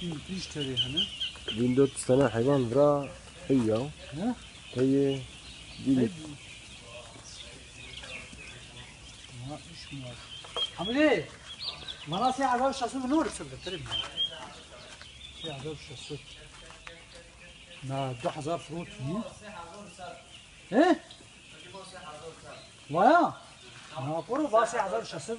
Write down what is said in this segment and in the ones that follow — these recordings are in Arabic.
تشتري هنا 1400 tane hayvan bra هي ها هي دي ما إيش ما عامل إيه؟ ما أنا ساعة ده الشاسوت من نور الشاسوت ما ده حزار فروت فيه إيه؟ ويا؟ ما برو باسي حزار الشاسوت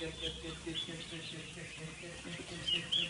Thank you.